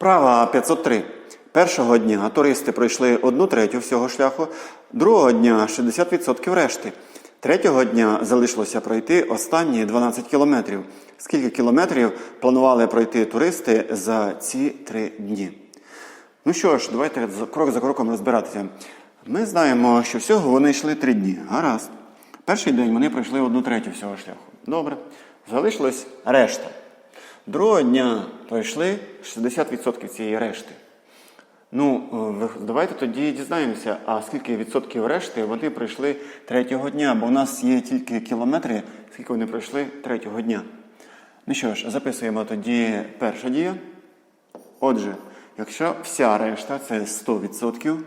Вправа 503. Першого дня туристи пройшли одну третю всього шляху, другого дня 60% решти. Третього дня залишилося пройти останні 12 кілометрів. Скільки кілометрів планували пройти туристи за ці три дні? Ну що ж, давайте крок за кроком розбиратися. Ми знаємо, що всього вони йшли три дні. Гаразд. Перший день вони пройшли одну третю всього шляху. Добре. Залишилось решта. Другого дня пройшли 60% цієї решти. Ну, е, давайте тоді дізнаємося, а скільки відсотків решти вони пройшли третього дня, бо у нас є тільки кілометри, скільки вони пройшли третього дня. Ну що ж, записуємо тоді перша дія. Отже, якщо вся решта це 100%,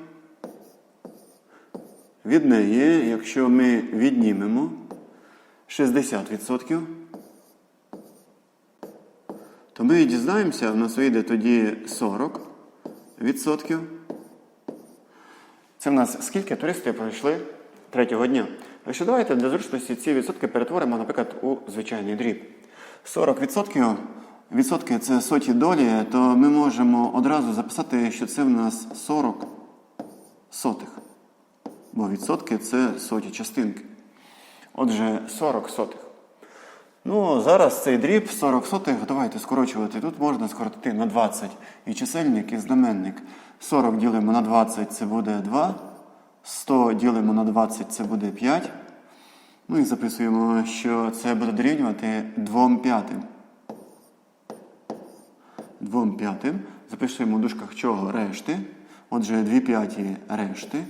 від неї, якщо ми віднімемо 60%, то ми дізнаємося, у нас вийде тоді 40 відсотків. Це в нас скільки туристів пройшли третього дня. Якщо давайте для зручності ці відсотки перетворимо, наприклад, у звичайний дріб. 40 відсотків, відсотки це соті долі, то ми можемо одразу записати, що це в нас 40 сотих. Бо відсотки це соті частинки. Отже, 40 сотих. Ну, зараз цей дріб 40 сотих, давайте скорочувати. Тут можна скоротити на 20 і чисельник, і знаменник. 40 ділимо на 20, це буде 2. 100 ділимо на 20, це буде 5. Ну і записуємо, що це буде дорівнювати 2 п'ятим. 2 п'ятим. Записуємо у дужках чого решти. Отже, 2 п'яті решти.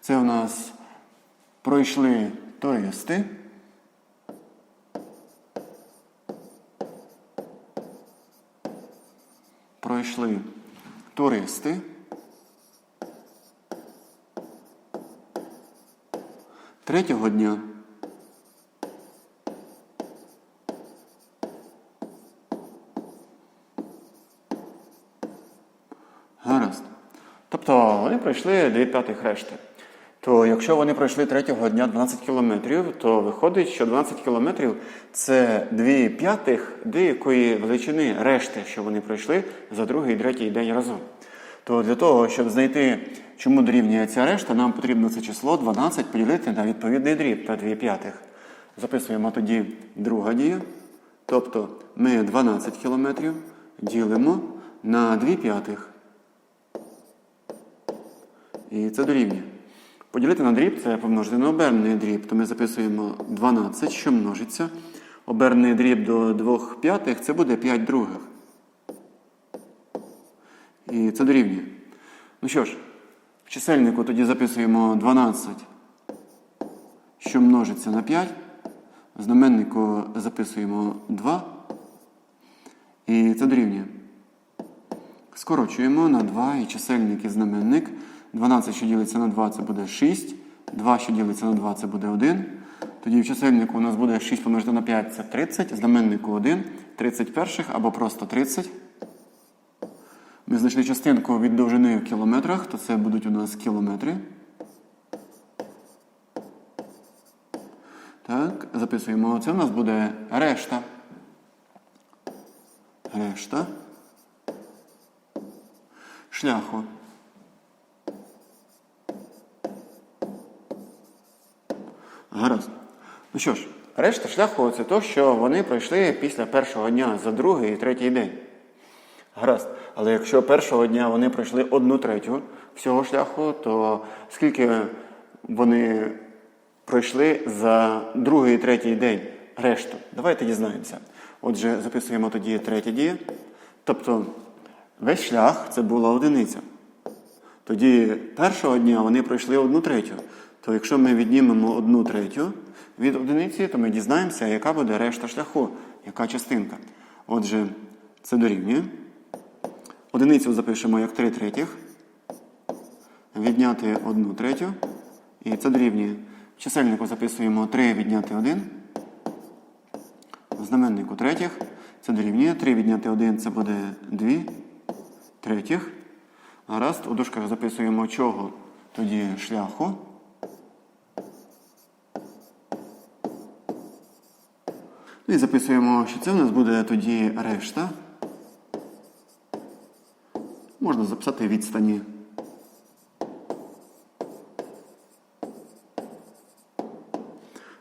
Це у нас пройшли туристи. Пройшли туристи. Третього дня. Гаразд. Тобто вони пройшли 2 п'ятих решти. То якщо вони пройшли третього дня 12 кілометрів, то виходить, що 12 кілометрів це 2 п'ятих деякої величини решти, що вони пройшли за другий і третій день разом. То для того, щоб знайти, чому дорівнює решта, нам потрібно це число 12 поділити на відповідний дріб та 2 п'ятих. Записуємо тоді друга дія. Тобто ми 12 кілометрів ділимо на 2 п'ятих. І це дорівнює. Поділити на дріб це помножити на обернений дріб, то ми записуємо 12, що множиться. Обернений дріб до 2 п'ятих це буде 5 других. І це дорівнює. Ну що ж, в чисельнику тоді записуємо 12, що множиться на 5. В знаменнику записуємо 2. І це дорівнює. Скорочуємо на 2 і чисельник і знаменник. 12, що ділиться на 2, це буде 6. 2, що ділиться на 2, це буде 1. Тоді в чисельнику у нас буде 6 помножити на 5 це 30, в знаменнику 1, 30 перших або просто 30. Ми знайшли частинку від довжини в кілометрах, то це будуть у нас кілометри. Так, записуємо. Це у нас буде решта. Решта. Шляху. Гаразд. Ну що ж, решта шляху це то, що вони пройшли після першого дня за другий і третій день. Гаразд. Але якщо першого дня вони пройшли одну третю всього шляху, то скільки вони пройшли за другий і третій день решту? Давайте дізнаємося. Отже, записуємо тоді третє діє. Тобто весь шлях це була одиниця. Тоді першого дня вони пройшли одну третю. То якщо ми віднімемо одну третю від одиниці, то ми дізнаємося, яка буде решта шляху, яка частинка. Отже, це дорівнює. Одиницю запишемо як 3 третіх. Відняти 1 третю. І це дорівнює. В чисельнику записуємо 3 відняти 1. В знаменнику третіх. Це дорівнює. 3 відняти 1 це буде 2 третіх. Гаразд, у дужках записуємо чого тоді шляху. Ну і записуємо, що це у нас буде тоді решта. Можна записати відстані.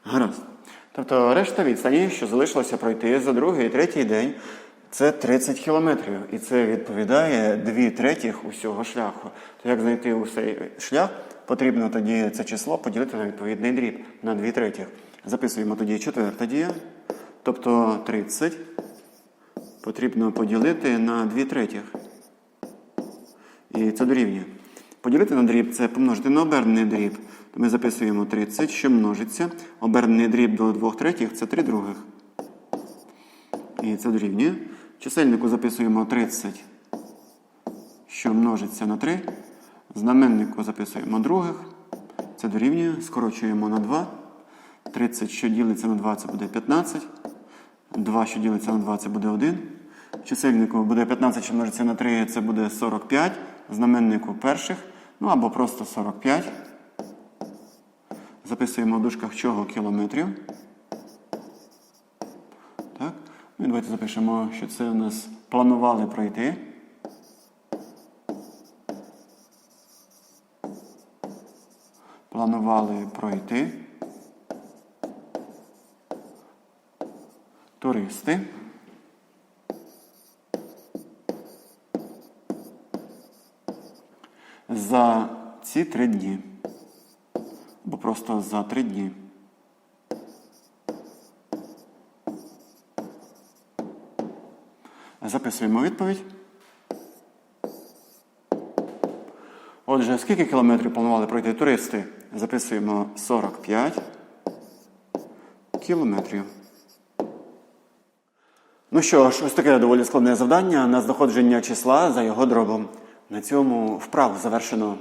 Гаразд. Тобто решта відстані, що залишилося пройти за другий і третій день, це 30 кілометрів. І це відповідає 2 третіх усього шляху. То як знайти усей шлях, потрібно тоді це число поділити на відповідний дріб на 2 третіх. Записуємо тоді четверта дія. Тобто 30 потрібно поділити на 2 третіх. І це дорівнює. Поділити на дріб це помножити на обернений дріб. То ми записуємо 30, що множиться. Обернений дріб до 2 третіх це 3 других. І це дорівнює. Чисельнику записуємо 30, що множиться на 3. Знаменнику записуємо других. Це дорівнює. Скорочуємо на 2. 30, що ділиться на 2, це буде 15. 2, що ділиться на 2, це буде 1. Чисельнику буде 15, що множиться на 3, це буде 45. Знаменнику перших. Ну або просто 45. Записуємо в дужках чого кілометрів. Так. Ну і давайте запишемо, що це у нас планували пройти. Планували пройти. Туристи. За ці три дні. Або просто за три дні. Записуємо відповідь. Отже, скільки кілометрів планували пройти туристи? Записуємо 45 кілометрів. Ну що ж, ось таке доволі складне завдання на знаходження числа за його дробом. На цьому вправу завершено.